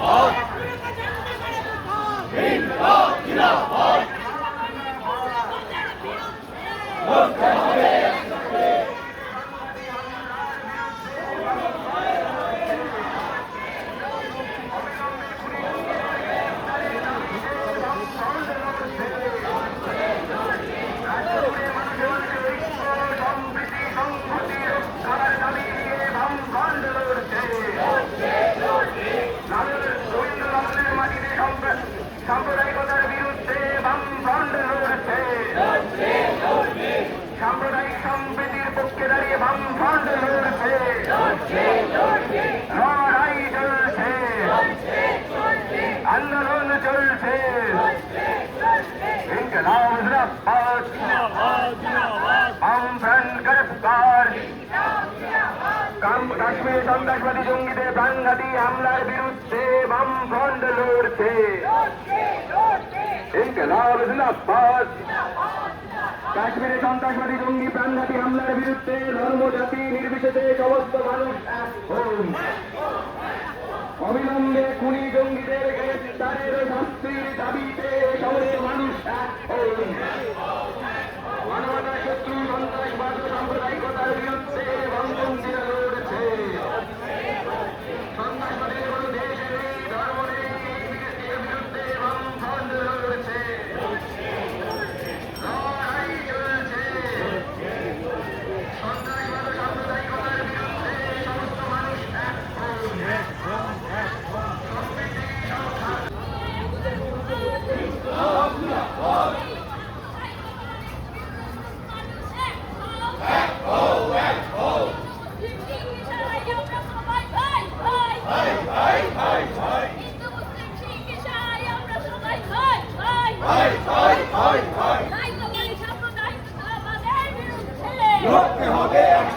好。সাম্প্রদায়িক কাশ্মীর সন্ত্রাসবাদী জঙ্গিদের প্রাণঘাতী হামলার বিরুদ্ধে বামফ্রন্ট লড়ছে। কাশ্মীরে সন্ত্রাসবাদী জঙ্গি প্রাণঘাতী হামলার বিরুদ্ধে ধর্ম, জাতি, নির্বিশেষে সমস্ত মানুষ। অবিলম্বে খুনি জঙ্গিদের গ্রেফতারের শাস্তির দাবিতে সমস্ত মানুষ এক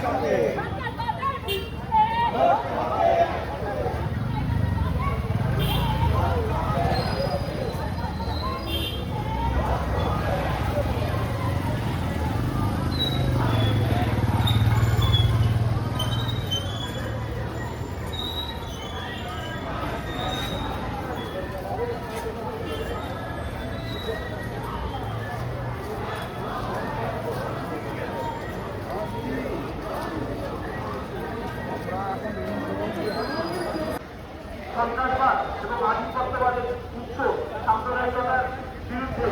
Come here. সন্ত্রাসবাদ এবং আধিপত্যবাদের উচ্চ সাম্প্রদায়িকতার বিরুদ্ধে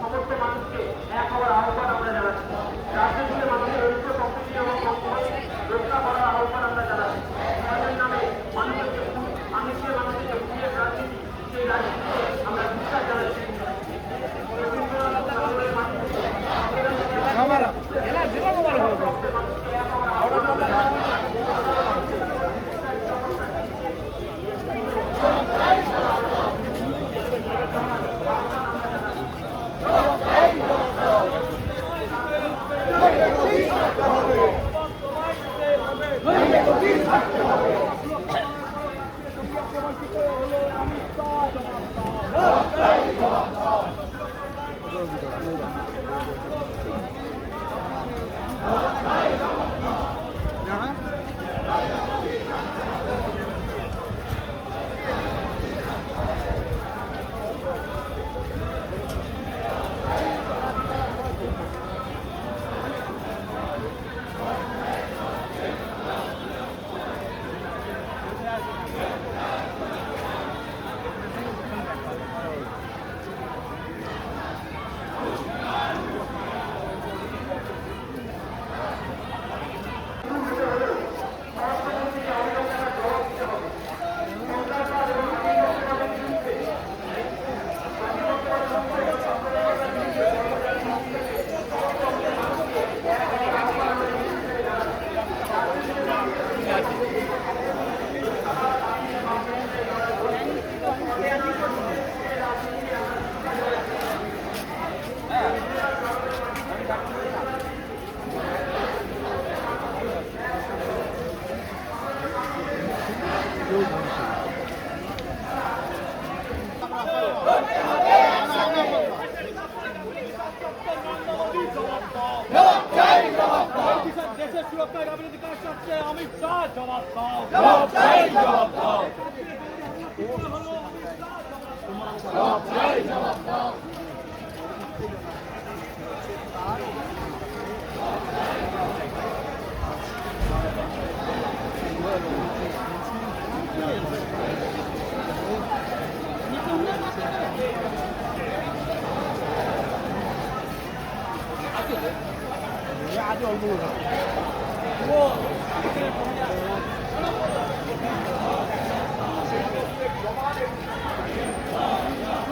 সমস্ত মানুষকে এক হওয়ার আহ্বান আমরা জানাচ্ছি। রাজ্য Kaybedildi karşılaştığı Hamit Sağ cevap sağ. Cevap sağ cevap sağ. Cevap sağ cevap sağ. Yeah, I do a little. Thank you.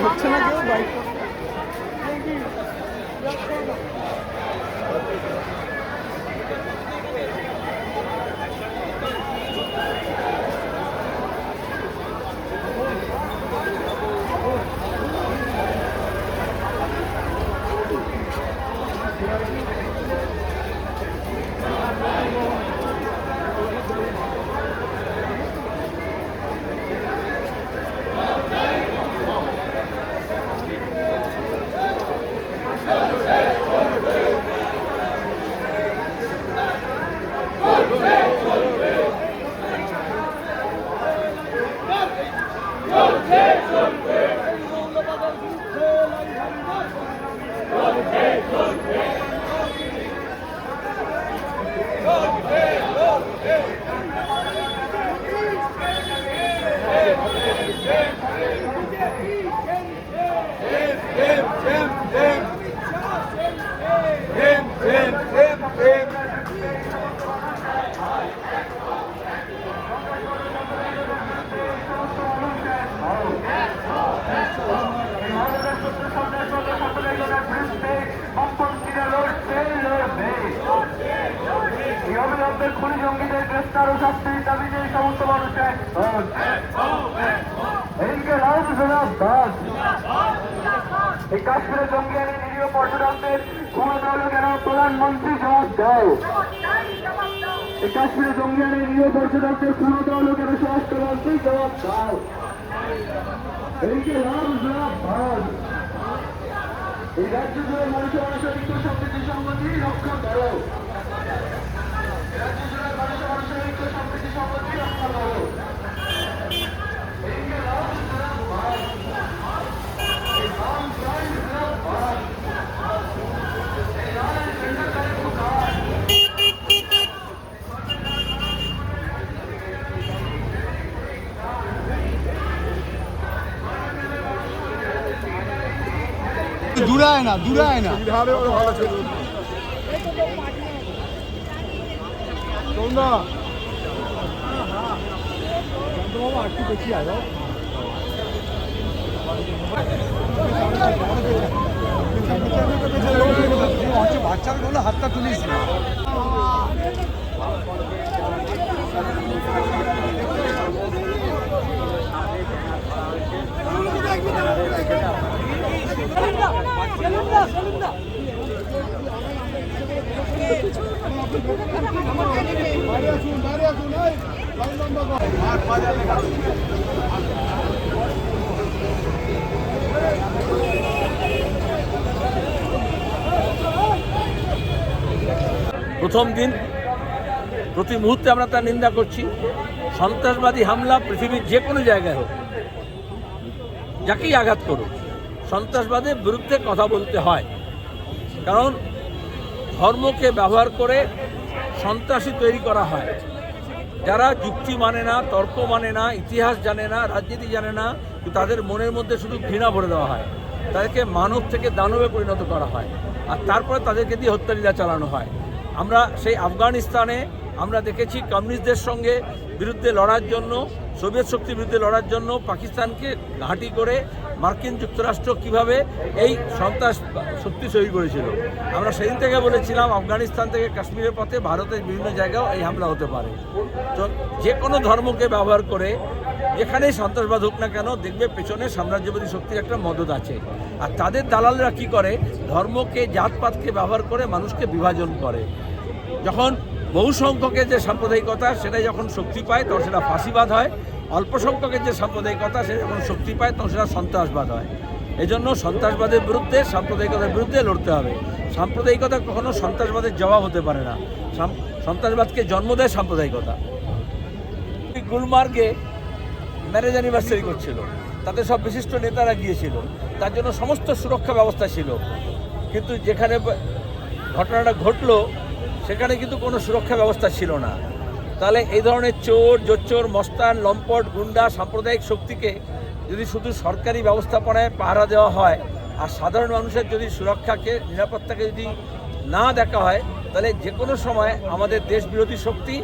হচ্ছে না কেউ? বাইক খুনি জঙ্গিদের গ্রেফতার ও শাস্তির দাবিতে এই সমস্ত মানুষের এই কাশ্মীরে জঙ্গি আনি নিরীহ পর্যটকদের ক্ষমতা হলো কেন প্রধানমন্ত্রী জবাব দাও। এই কাশ্মীরে জঙ্গি আনি নিরীহ পর্যটকদের ক্ষমতা হলো কেন স্বরাষ্ট্রমন্ত্রী জবাব দাও। জনাব এই রাজ্য জুড়ে মানুষের সম্প্রীতি সংগতি রক্ষা করো। দূরায় না দূরায় না বিহারে ওরা ভালো ছিল তোমরা বাচ্চাগুলো হাতটা তুলিস না প্রথম দিন, প্রতি মুহূর্তে আমরা তার নিন্দা করছি। সন্ত্রাসবাদী হামলা পৃথিবীর যে কোনো জায়গায় হোক, যাকেই আঘাত করুক, সন্ত্রাসবাদের বিরুদ্ধে কথা বলতে হয়। কারণ ধর্মকে ব্যবহার করে সন্ত্রাসী তৈরি করা হয়। যারা যুক্তি মানে না, তর্ক মানে না, ইতিহাস জানে না, রাজনীতি জানে না, তাদের মনের মধ্যে শুধু ঘৃণা ভরে দেওয়া হয়। তাদেরকে মানব থেকে দানবে পরিণত করা হয়। আর তারপরে তাদেরকে দিয়ে হত্যালীলা চালানো হয়। আমরা সেই আফগানিস্তানে আমরা দেখেছি কমিউনিস্টদের সঙ্গে বিরুদ্ধে লড়ার জন্য, সোভিয়েত শক্তির বিরুদ্ধে লড়ার জন্য পাকিস্তানকে ঘাঁটি করে মার্কিন যুক্তরাষ্ট্র কীভাবে এই সন্ত্রাস শক্তি তৈরি করেছিল। আমরা সেদিন থেকে বলেছিলাম, আফগানিস্তান থেকে কাশ্মীরের পথে ভারতের বিভিন্ন জায়গাও এই হামলা হতে পারে। তো যে কোনো ধর্মকে ব্যবহার করে যেখানেই সন্ত্রাসবাদ হোক না কেন, দেখবে পেছনে সাম্রাজ্যবাদী শক্তির একটা মদত আছে। আর তাদের দালালরা কি করে? ধর্মকে, জাতপাতকে ব্যবহার করে মানুষকে বিভাজন করে। যখন বহু সংখ্যকের যে সাম্প্রদায়িকতা সেটা যখন শক্তি পায়, তখন সেটা ফাঁসিবাদ হয়। অল্প সংখ্যকের যে সাম্প্রদায়িকতা সেটা যখন শক্তি পায়, তখন সেটা সন্ত্রাসবাদ হয়। এজন্য সন্ত্রাসবাদের বিরুদ্ধে, সাম্প্রদায়িকতার বিরুদ্ধে লড়তে হবে। সাম্প্রদায়িকতা কখনো সন্ত্রাসবাদের জবাব হতে পারে না। সন্ত্রাসবাদকে জন্ম দেয় সাম্প্রদায়িকতা। গুলমার্গে ম্যারেজ অ্যানিভার্সারি করছিল। তাতে সব বিশিষ্ট নেতারা গিয়েছিল। তার জন্য সমস্ত সুরক্ষা ব্যবস্থা ছিল। কিন্তু যেখানে ঘটনাটা ঘটলো, সেখানে কিন্তু কোনো সুরক্ষা ব্যবস্থা ছিল না। তাহলে এই ধরনের চোর জোচ্চোর মস্তান লম্পট গুন্ডা সাম্প্রদায়িক শক্তিকে যদি শুধু সরকারি ব্যবস্থাপনায় পাহারা দেওয়া হয় আর সাধারণ মানুষের যদি সুরক্ষাকে নিরাপত্তাকে যদি না দেখা হয় তাহলে যে কোনো সময় আমাদের দেশ বিরোধী শক্তি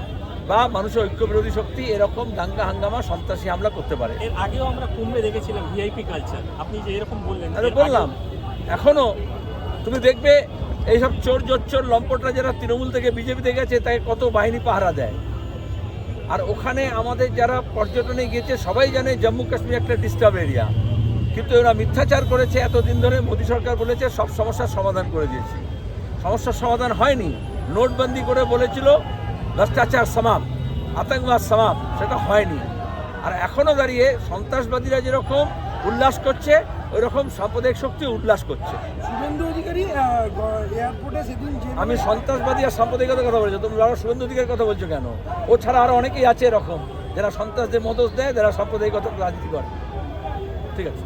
বা মানুষের ঐক্য বিরোধী শক্তি এরকম দাঙ্গা হাঙ্গামা সন্ত্রাসী হামলা করতে পারে। এর আগেও আমরা কুম্ভে দেখেছিলাম ভিআইপি কালচার আপনি যে এরকম বললেন আরে বললাম আগেও- এখনও তুমি দেখবে এইসব চোর জোচ্চোর লম্পটরা যারা তৃণমূল থেকে বিজেপিতে গেছে তাকে কত বাহিনী পাহারা দেয়। আর ওখানে আমাদের যারা পর্যটনে গিয়েছে, সবাই জানে জম্মু কাশ্মীর একটা ডিস্টার্ব এরিয়া কিন্তু ওরা মিথ্যাচার করেছে, এতদিন ধরে মোদী সরকার বলেছে, সব সমস্যার সমাধান করে দিয়েছি। সমস্যার সমাধান হয়নি। নোটবন্দি করে বলেছিল, ভ্রষ্টাচার সমাপ আতঙ্কবাদ সমাপ সেটা হয়নি। আর এখনও দাঁড়িয়ে সন্ত্রাসবাদীরা যেরকম উল্লাস করছে ওই রকম সাম্প্রদায়িক শক্তি উল্লাস করছে। শুভেন্দু অধিকারী এয়ারপোর্টে সেদিন আমি সন্ত্রাসবাদী আর সাম্প্রদায়িকতার কথা বলছি। তুমি আরও শুভেন্দু অধিকারীর কথা বলছো কেন? ও ছাড়া আরও অনেকেই আছে এরকম। যারা সন্ত্রাসদের মদত দেয় যারা সাম্প্রদায়িকতা রাজনীতি করে। ঠিক আছে।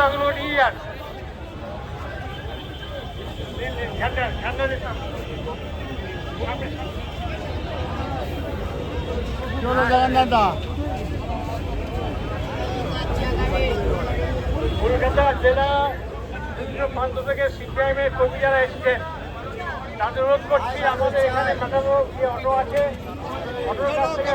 পতাকাগুলো নিয়ে যান চলো জগন্নাথদা কলকাতা জেলা বিভিন্ন প্রান্ত থেকে সিপিআইএমের কর্মী যারা এসেছেন তাদের অনুরোধ করছি আমাদের এখানে যে অটো আছে অটোর কাছ থেকে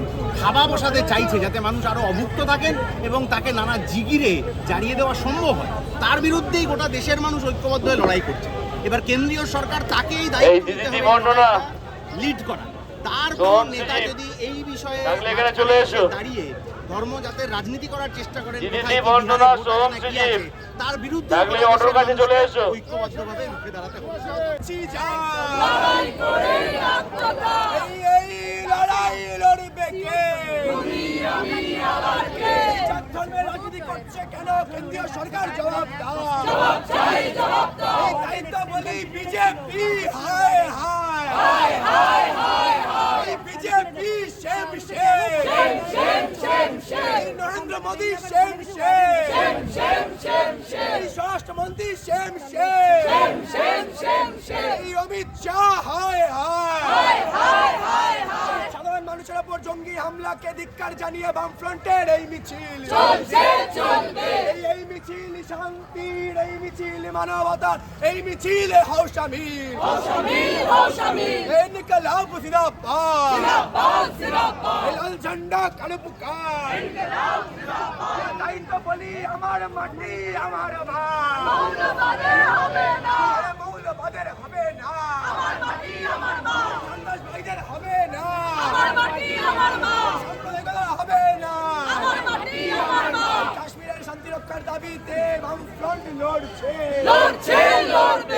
খাওয়া বসাতে চাইছে যাতে মানুষ আরও অভুক্ত থাকেন এবং তাকে নানা জিগিরে জারিয়ে দেওয়া সম্ভব হয়। তার বিরুদ্ধেই গোটা দেশের মানুষ ঐক্যবদ্ধ হয়ে লড়াই করছে। এবার কেন্দ্রীয় সরকার তাকেই দায়িত্ব লিড করা তার কোন নেতা যদি এই বিষয়ে এখানে চলে এসো। দাঁড়িয়ে ধর্ম যাতে রাজনীতি করার চেষ্টা করেন দিদি কোথায় কি বন্দনা, বিহারে ভোট সোহম আছে না কি সুজিত। আছে, তার বিরুদ্ধে। ঐক্যবদ্ধভাবে রুখে দাঁড়াতে হবে। ধর্মের রাজনীতি করছে কেন? কেন্দ্রীয় সরকার জবাব দাও। এই দায়িত্ব বলি বিজেপি। হায় হায়। BJP, same same. Narendra Modi, same same. স্বরাষ্ট্রমন্ত্রী, সেম এই অমিত শাহ হায় হায় হায় হায় হায়। মানুষের উপর জঙ্গি হামলা হাসিনাকে ধিক্কার জানিয়ে বামফ্রন্টের এই মিছিল। এই এই মিছিল শান্তির এই মিছিল মানবতার এই মিছিল হও শামিল এই নিকলাব জিন্দাবাদ এই লাল ঝন্ডা কালো পুকার। তাই তো বলি আমার মাটি আমার ভাই মৌলবাদের হবে না সন্ত্রাস ভাইদের হবে না সাম্প্রদায়িকতা হবে না কাশ্মীরের শান্তি রক্ষার দাবিতে বামফ্রন্ট লড়ছে।